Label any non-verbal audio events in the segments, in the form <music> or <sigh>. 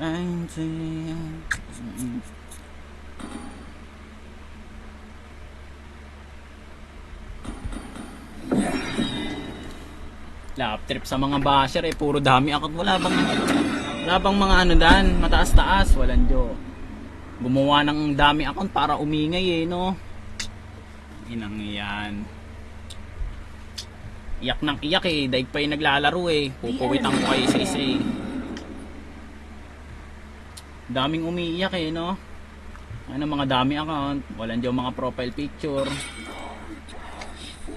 Trying to... Lap trip sa mga basher eh, puro dami akot. Wala bang, wala bang mga ano dan, mataas-taas, walang jo. Gumawa ng dami akot para umingay eh, no? Inang yan. Iyak ng iyak eh, daig pa yung naglalaro eh. Pupuwitan ko kayo isa-isa eh. Daming umiiyak eh, no? Ano mga dami account, walang jo mga profile picture.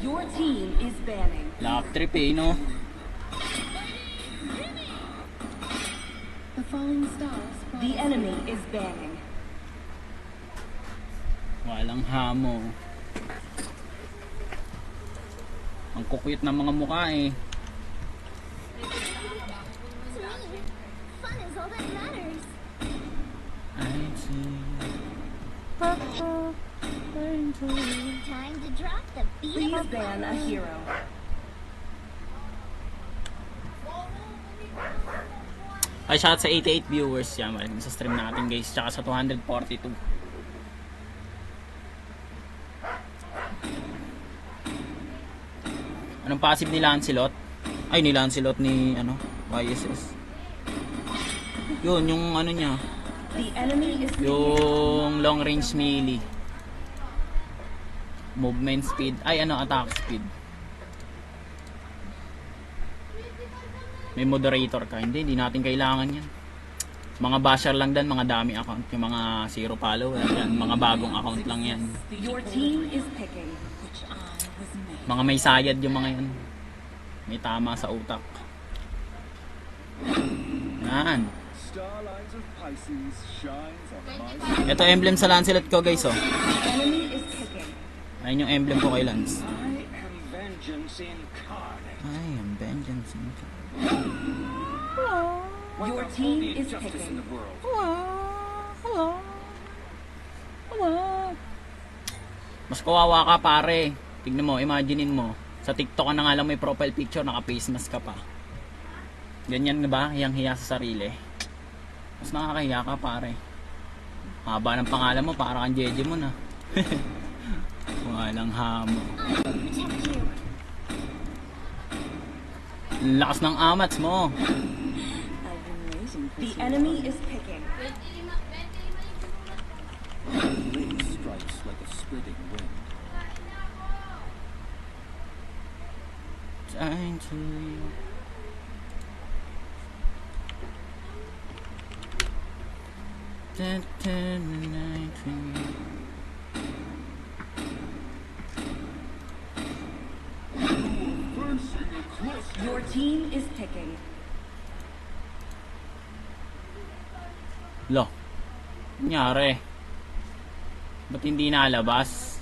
Your team is banning. Lap trip eh, no? The falling stars. The enemy is banning. Walang hamo. Ang kukwit ng mga mukha eh. Fun is all that matters. Time to drop the beat. Please ban a hero. Ay, shout sa 88 viewers yan. Maraming sa stream natin guys. Tsaka sa 242. Anong passive ni Lancelot? Ay, ni Lancelot ni, ano, YSS. Yun, yung ano niya. Yung long range melee. Movement speed. Ay, ano, attack speed. May moderator ka. Hindi, hindi natin kailangan yan. Mga basher lang dan, mga dami account. Yung mga zero follower. Yan, mga bagong account lang yan. Your team is picking. Mga may sayad yung mga yan. May tama sa utak. Yan. Ito emblem sa Lancelot ko guys oh. Ayun yung emblem ko kay Lance. I am vengeance incarnate. Vengeance. Your team is picking. world. Mas kawawa ka pare. Tignan mo, imaginein mo. Sa TikTok ka na nga lang may profile picture, naka-face mask ka pa. Ganyan nga ba? Hiyang hiya sa sarili. Mas nakakahiya ka pare. Haba ng pangalan mo, para kang Jeje mo na. <laughs> Walang hamo. Lakas ng amats mo. The enemy is picking. Blaze strikes like a splitting wind. Trying to... Your team is picking. Lo. Nangyari. Ba't hindi nalabas?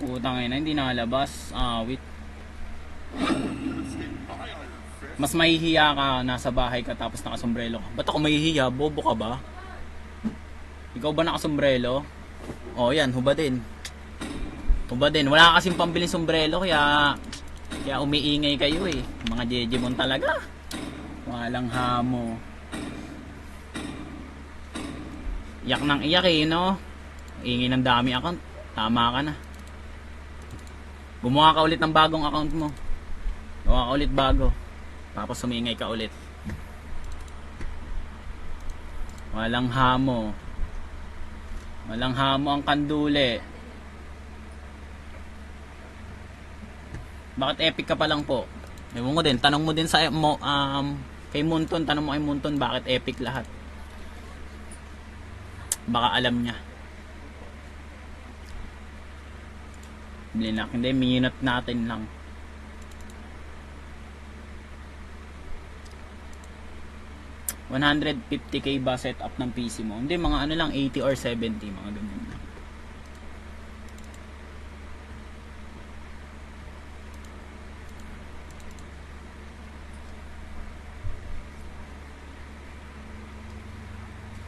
Putang ina, hindi nalabas. Ah, wait. Mas mahihiya ka, nasa bahay ka tapos nakasombrelo ka. Ba't ako mahihiya? Bobo ka ba? Ikaw ba nakasombrelo? Oh, yan, huba din. Huba din. Wala ka kasing pambiling sombrelo kaya kaya umiingay kayo eh. Mga jejemon talaga. Walang hamo. Iyak ng iyak eh, no? Ingay ng dami account. Tama ka na. Gumawa ka ulit ng bagong account mo. Gawa ka ulit bago. Tapos sumingay ka ulit. Walang hamo. Walang hamo ang kandule. Bakit epic ka pa lang po? Ewan ko din, tanong mo din sa mo, um, kay Munton, tanong mo kay Munton bakit epic lahat. Baka alam niya. Blinak, hindi, minute natin lang. $150k ba setup ng PC mo? Hindi, mga ano lang, 80 or 70, mga ganyan lang.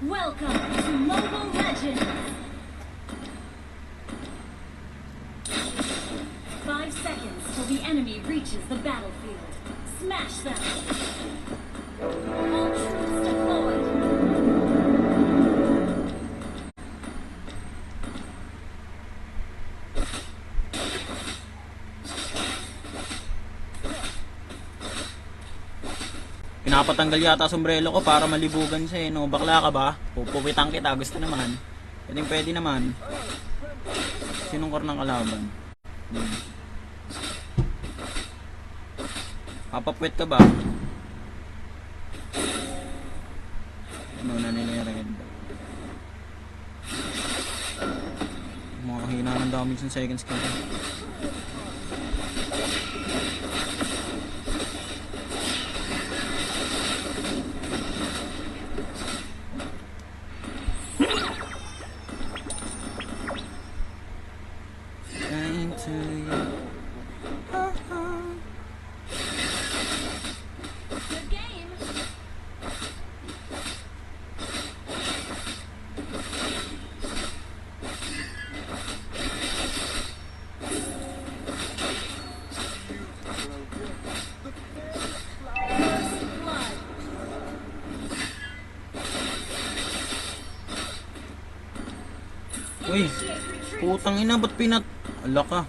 Welcome to Mobile Legends. Five seconds till the enemy reaches the battlefield. Smash them. Pinapatanggal yata sombrero ko para malibugan siya eh. No, bakla ka ba? Pupuwitan kita. Gusto naman. Pwedeng pwede naman. Sinong kor ng kalaban? Hmm. Papapwet ka ba? Ano na nila red? Mga hina ng damage ng second skill. Uy, putang ina, ba't pinat... Ala ka.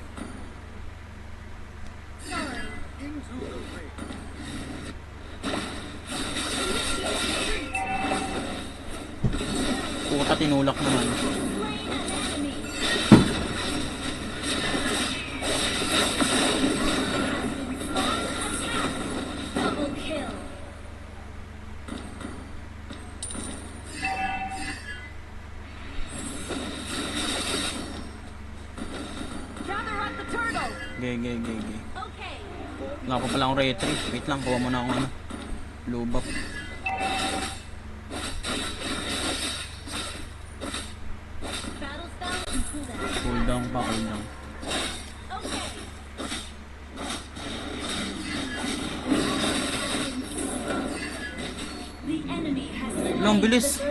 Puta, tinulak naman. Ge, ge, ge. Okay. Wala pa pala akong retry. Wait lang, kuha muna akong ano. Cooldown. Cool down pa, cool down. Ang bilis.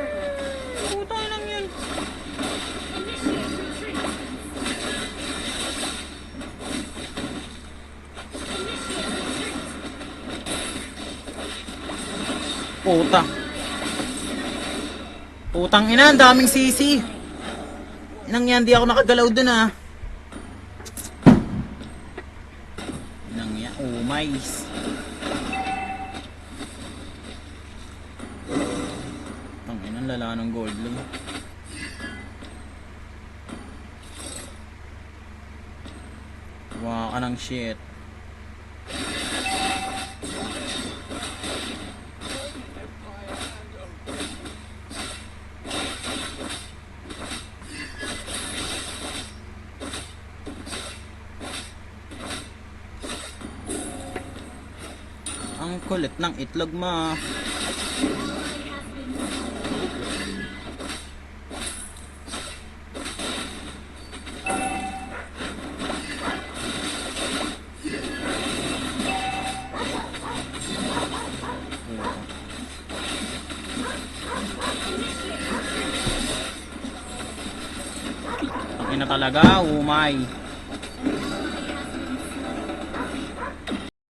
Puta. Putang ina, ang daming sisi. Inang yan, di ako nakagalaw dun ah. Inang yan, oh my. Tang ina, lala ng gold lang. Wow, ka ng shit. Ang kulit ng itlog ma. Ang ina talaga, umay.